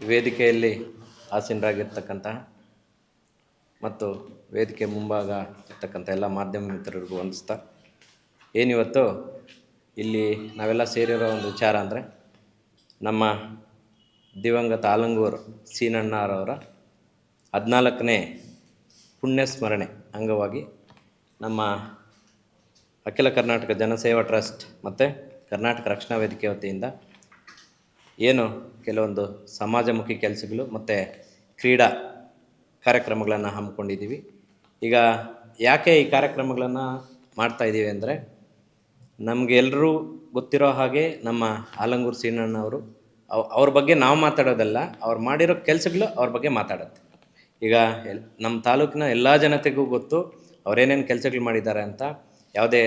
ವೇದಿಕೆಯಲ್ಲಿ ಆಸೀನರಾಗಿರ್ತಕ್ಕಂತಹ ಮತ್ತು ವೇದಿಕೆ ಮುಂಭಾಗ ಇರ್ತಕ್ಕಂಥ ಎಲ್ಲ ಮಾಧ್ಯಮ ಮಿತ್ರರಿಗೂ ವಂದಿಸ್ತಾ ಏನಿವತ್ತು ಇಲ್ಲಿ ನಾವೆಲ್ಲ ಸೇರಿರೋ ಒಂದು ವಿಚಾರ ಅಂದರೆ ನಮ್ಮ ದಿವಂಗತ ಆಲಂಗೂರು ಸೀನಣ್ಣರವರ ಹದಿನಾಲ್ಕನೇ ಪುಣ್ಯ ಸ್ಮರಣೆ ಅಂಗವಾಗಿ ನಮ್ಮ ಅಖಿಲ ಕರ್ನಾಟಕ ಜನಸೇವಾ ಟ್ರಸ್ಟ್ ಮತ್ತು ಕರ್ನಾಟಕ ರಕ್ಷಣಾ ವೇದಿಕೆ ವತಿಯಿಂದ ಏನು ಕೆಲವೊಂದು ಸಮಾಜಮುಖಿ ಕೆಲಸಗಳು ಮತ್ತು ಕ್ರೀಡಾ ಕಾರ್ಯಕ್ರಮಗಳನ್ನು ಹಮ್ಮಿಕೊಂಡಿದ್ದೀವಿ. ಈಗ ಯಾಕೆ ಈ ಕಾರ್ಯಕ್ರಮಗಳನ್ನು ಮಾಡ್ತಾ ಇದ್ದೀವಿ ಅಂದರೆ ನಮಗೆಲ್ಲರೂ ಗೊತ್ತಿರೋ ಹಾಗೆ ನಮ್ಮ ಆಲಂಗೂರು ಸೀನಣ್ಣವರು ಅವ್ರ ಬಗ್ಗೆ ನಾವು ಮಾತಾಡೋದಲ್ಲ, ಅವ್ರು ಮಾಡಿರೋ ಕೆಲಸಗಳು ಅವ್ರ ಬಗ್ಗೆ ಮಾತಾಡುತ್ತೆ. ಈಗ ಎಲ್ ನಮ್ಮ ತಾಲೂಕಿನ ಎಲ್ಲ ಜನತೆಗೂ ಗೊತ್ತು ಅವರೇನೇನು ಕೆಲಸಗಳು ಮಾಡಿದ್ದಾರೆ ಅಂತ. ಯಾವುದೇ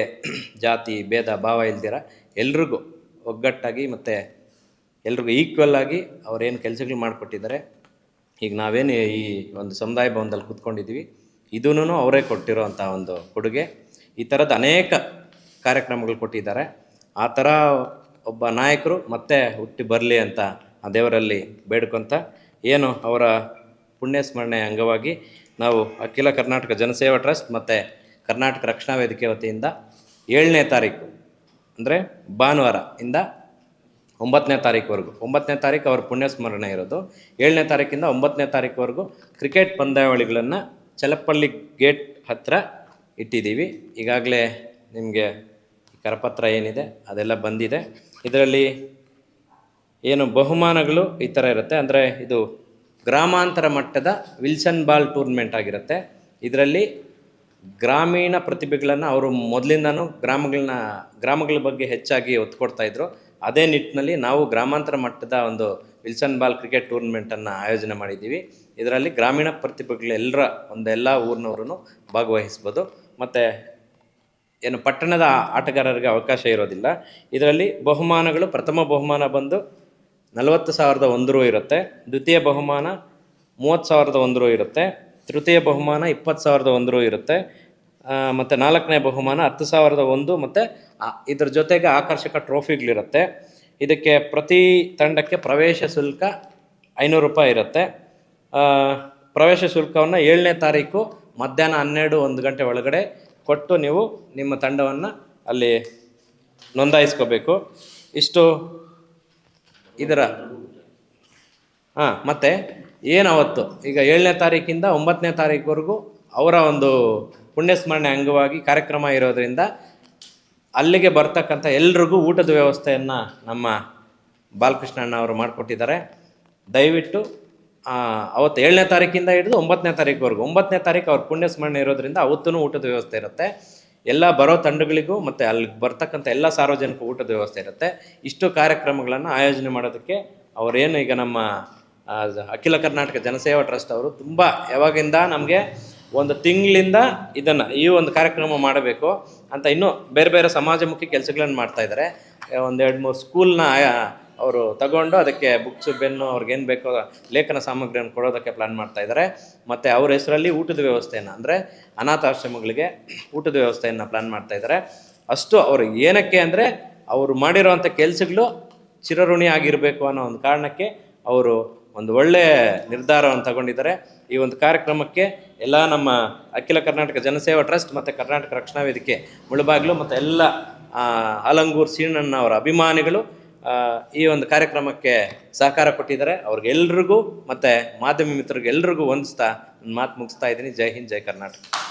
ಜಾತಿ, ಭೇದ, ಭಾವ ಇಲ್ದಿರ ಎಲ್ರಿಗೂ ಒಗ್ಗಟ್ಟಾಗಿ ಮತ್ತು ಎಲ್ರಿಗೂ ಈಕ್ವಲ್ ಆಗಿ ಅವರೇನು ಕೆಲಸಗಳು ಮಾಡಿಕೊಟ್ಟಿದ್ದಾರೆ. ಈಗ ನಾವೇನು ಈ ಒಂದು ಸಮುದಾಯ ಭವನದಲ್ಲಿ ಕೂತ್ಕೊಂಡಿದ್ದೀವಿ. ಇದೂ ಅವರೇ ಕೊಟ್ಟಿರೋ ಅಂಥ ಒಂದು ಕೊಡುಗೆ. ಈ ಥರದ ಅನೇಕ ಕಾರ್ಯಕ್ರಮಗಳು ಕೊಟ್ಟಿದ್ದಾರೆ. ಆ ಥರ ಒಬ್ಬ ನಾಯಕರು ಮತ್ತೆ ಹುಟ್ಟಿ ಬರಲಿ ಅಂತ ಆ ದೇವರಲ್ಲಿ ಬೇಡ್ಕೊತ ಏನು ಅವರ ಪುಣ್ಯ ಸ್ಮರಣೆ ಅಂಗವಾಗಿ ನಾವು ಅಖಿಲ ಕರ್ನಾಟಕ ಜನಸೇವಾ ಟ್ರಸ್ಟ್ ಮತ್ತು ಕರ್ನಾಟಕ ರಕ್ಷಣಾ ವೇದಿಕೆ ವತಿಯಿಂದ ಏಳನೇ ತಾರೀಕು ಅಂದರೆ ಭಾನುವಾರ ಇಂದ ಒಂಬತ್ತನೇ ತಾರೀಕುವರೆಗೂ. ಒಂಬತ್ತನೇ ತಾರೀಕು ಅವ್ರ ಪುಣ್ಯ ಸ್ಮರಣೆ ಇರೋದು. ಏಳನೇ ತಾರೀಕಿಂದ ಒಂಬತ್ತನೇ ತಾರೀಕುವರೆಗೂ ಕ್ರಿಕೆಟ್ ಪಂದ್ಯಾವಳಿಗಳನ್ನು ಚಲಪಲ್ಲಿ ಗೇಟ್ ಹತ್ತಿರ ಇಟ್ಟಿದ್ದೀವಿ. ಈಗಾಗಲೇ ನಿಮಗೆ ಕರಪತ್ರ ಏನಿದೆ, ಅದೆಲ್ಲ ಬಂದಿದೆ. ಇದರಲ್ಲಿ ಏನು ಬಹುಮಾನಗಳು ಈ ಥರ ಇರುತ್ತೆ. ಅಂದರೆ ಇದು ಗ್ರಾಮಾಂತರ ಮಟ್ಟದ ವಿಲ್ಸನ್ ಬಾಲ್ ಟೂರ್ನಮೆಂಟ್ ಆಗಿರುತ್ತೆ. ಇದರಲ್ಲಿ ಗ್ರಾಮೀಣ ಪ್ರತಿಭೆಗಳನ್ನು ಅವರು ಮೊದಲಿಂದನೂ ಗ್ರಾಮಗಳನ್ನ, ಗ್ರಾಮಗಳ ಬಗ್ಗೆ ಹೆಚ್ಚಾಗಿ ಒತ್ತು ಕೊಡ್ತಾ ಇದ್ರು. ಅದೇ ನಿಟ್ಟಿನಲ್ಲಿ ನಾವು ಗ್ರಾಮಾಂತರ ಮಟ್ಟದ ಒಂದು ವಿಲ್ಸನ್ ಬಾಲ್ ಕ್ರಿಕೆಟ್ ಟೂರ್ನಮೆಂಟನ್ನು ಆಯೋಜನೆ ಮಾಡಿದ್ದೀವಿ. ಇದರಲ್ಲಿ ಗ್ರಾಮೀಣ ಪ್ರತಿಭೆಗಳೆಲ್ಲರ ಒಂದೆಲ್ಲ ಊರಿನವ್ರೂ ಭಾಗವಹಿಸ್ಬೋದು. ಮತ್ತು ಏನು ಪಟ್ಟಣದ ಆಟಗಾರರಿಗೆ ಅವಕಾಶ ಇರೋದಿಲ್ಲ. ಇದರಲ್ಲಿ ಬಹುಮಾನಗಳು, ಪ್ರಥಮ ಬಹುಮಾನ ಬಂದು ನಲವತ್ತು ಸಾವಿರದ ಒಂದು ಇರುತ್ತೆ. ದ್ವಿತೀಯ ಬಹುಮಾನ ಮೂವತ್ತು ಸಾವಿರದ ಒಂದು ಇರುತ್ತೆ. ತೃತೀಯ ಬಹುಮಾನ ಇಪ್ಪತ್ತು ಸಾವಿರದ ಒಂದು ಇರುತ್ತೆ. ಮತ್ತು ನಾಲ್ಕನೇ ಬಹುಮಾನ ಹತ್ತು ಸಾವಿರದ ಒಂದು, ಮತ್ತು ಇದ್ರ ಜೊತೆಗೆ ಆಕರ್ಷಕ ಟ್ರೋಫಿಗಳಿರುತ್ತೆ. ಇದಕ್ಕೆ ಪ್ರತಿ ತಂಡಕ್ಕೆ ಪ್ರವೇಶ ಶುಲ್ಕ ಐನೂರು ರೂಪಾಯಿ ಇರುತ್ತೆ. ಪ್ರವೇಶ ಶುಲ್ಕವನ್ನು ಏಳನೇ ತಾರೀಕು ಮಧ್ಯಾಹ್ನ ಹನ್ನೆರಡು ಒಂದು ಗಂಟೆ ಒಳಗಡೆ ಕೊಟ್ಟು ನೀವು ನಿಮ್ಮ ತಂಡವನ್ನು ಅಲ್ಲಿ ನೋಂದಾಯಿಸ್ಕೋಬೇಕು. ಇಷ್ಟು ಇದರ, ಹಾಂ, ಮತ್ತು ಏನವತ್ತು ಈಗ ಏಳನೇ ತಾರೀಕಿಂದ ಒಂಬತ್ತನೇ ತಾರೀಕುವರೆಗೂ ಅವರ ಒಂದು ಪುಣ್ಯಸ್ಮರಣೆ ಅಂಗವಾಗಿ ಕಾರ್ಯಕ್ರಮ ಇರೋದರಿಂದ ಅಲ್ಲಿಗೆ ಬರ್ತಕ್ಕಂಥ ಎಲ್ರಿಗೂ ಊಟದ ವ್ಯವಸ್ಥೆಯನ್ನು ನಮ್ಮ ಬಾಲಕೃಷ್ಣಣ್ಣ ಅವರು ಮಾಡಿಕೊಟ್ಟಿದ್ದಾರೆ. ದಯವಿಟ್ಟು ಅವತ್ತು ಏಳನೇ ತಾರೀಕಿಂದ ಹಿಡಿದು ಒಂಬತ್ತನೇ ತಾರೀಕುವರೆಗೂ, ಒಂಬತ್ತನೇ ತಾರೀಕು ಅವ್ರ ಪುಣ್ಯ ಸ್ಮರಣೆ ಇರೋದ್ರಿಂದ ಅವತ್ತೂ ಊಟದ ವ್ಯವಸ್ಥೆ ಇರುತ್ತೆ. ಎಲ್ಲ ಬರೋ ತಂಡಗಳಿಗೂ ಮತ್ತು ಅಲ್ಲಿ ಬರ್ತಕ್ಕಂಥ ಎಲ್ಲ ಸಾರ್ವಜನಿಕ ಊಟದ ವ್ಯವಸ್ಥೆ ಇರುತ್ತೆ. ಇಷ್ಟು ಕಾರ್ಯಕ್ರಮಗಳನ್ನು ಆಯೋಜನೆ ಮಾಡೋದಕ್ಕೆ ಅವರೇನು ಈಗ ನಮ್ಮ ಅಖಿಲ ಕರ್ನಾಟಕ ಜನಸೇವಾ ಟ್ರಸ್ಟ್ ಅವರು ತುಂಬ ಯಾವಾಗಿಂದ ನಮಗೆ ಒಂದು ತಿಂಗಳಿಂದ ಇದನ್ನು ಈ ಒಂದು ಕಾರ್ಯಕ್ರಮ ಮಾಡಬೇಕು ಅಂತ ಇನ್ನೂ ಬೇರೆ ಬೇರೆ ಸಮಾಜಮುಖಿ ಕೆಲಸಗಳನ್ನು ಮಾಡ್ತಾ ಇದ್ದಾರೆ ಒಂದು ಎರಡು ಮೂರು ಸ್ಕೂಲ್ನ ಅವರು ತಗೊಂಡು ಅದಕ್ಕೆ ಬುಕ್ಸು ಪೆನ್ನು ಅವ್ರಿಗೇನು ಬೇಕೋ ಲೇಖನ ಸಾಮಗ್ರಿಯನ್ನು ಕೊಡೋದಕ್ಕೆ ಪ್ಲ್ಯಾನ್ ಮಾಡ್ತಾ ಇದ್ದಾರೆ ಮತ್ತು ಅವ್ರ ಹೆಸರಲ್ಲಿ ಊಟದ ವ್ಯವಸ್ಥೆಯನ್ನು, ಅಂದರೆ ಅನಾಥಾಶ್ರಮಗಳಿಗೆ ಊಟದ ವ್ಯವಸ್ಥೆಯನ್ನು ಪ್ಲ್ಯಾನ್ ಮಾಡ್ತಾ ಇದ್ದಾರೆ ಅಷ್ಟು ಅವರು ಏನಕ್ಕೆ ಅಂದರೆ ಅವರು ಮಾಡಿರೋವಂಥ ಕೆಲಸಗಳು ಚಿರಋಣಿ ಆಗಿರಬೇಕು ಅನ್ನೋ ಒಂದು ಕಾರಣಕ್ಕೆ ಅವರು ಒಂದು ಒಳ್ಳೆಯ ನಿರ್ಧಾರವನ್ನು ತಗೊಂಡಿದ್ದಾರೆ. ಈ ಒಂದು ಕಾರ್ಯಕ್ರಮಕ್ಕೆ ಎಲ್ಲ ನಮ್ಮ ಅಖಿಲ ಕರ್ನಾಟಕ ಜನಸೇವಾ ಟ್ರಸ್ಟ್ ಮತ್ತು ಕರ್ನಾಟಕ ರಕ್ಷಣಾ ವೇದಿಕೆ ಮುಳುಬಾಗಿಲು ಮತ್ತು ಎಲ್ಲ ಆಲಂಗೂರು ಸೀನಣ್ಣ ಅವರ ಅಭಿಮಾನಿಗಳು ಈ ಒಂದು ಕಾರ್ಯಕ್ರಮಕ್ಕೆ ಸಹಕಾರ ಕೊಟ್ಟಿದ್ದಾರೆ. ಅವ್ರಿಗೆಲ್ರಿಗೂ ಮತ್ತು ಮಾಧ್ಯಮ ಮಿತ್ರರಿಗೆಲ್ರಿಗೂ ವಂದಿಸ್ತಾ ಮಾತು ಮುಗಿಸ್ತಾ ಇದ್ದೀನಿ. ಜೈ ಹಿಂದ್, ಜೈ ಕರ್ನಾಟಕ.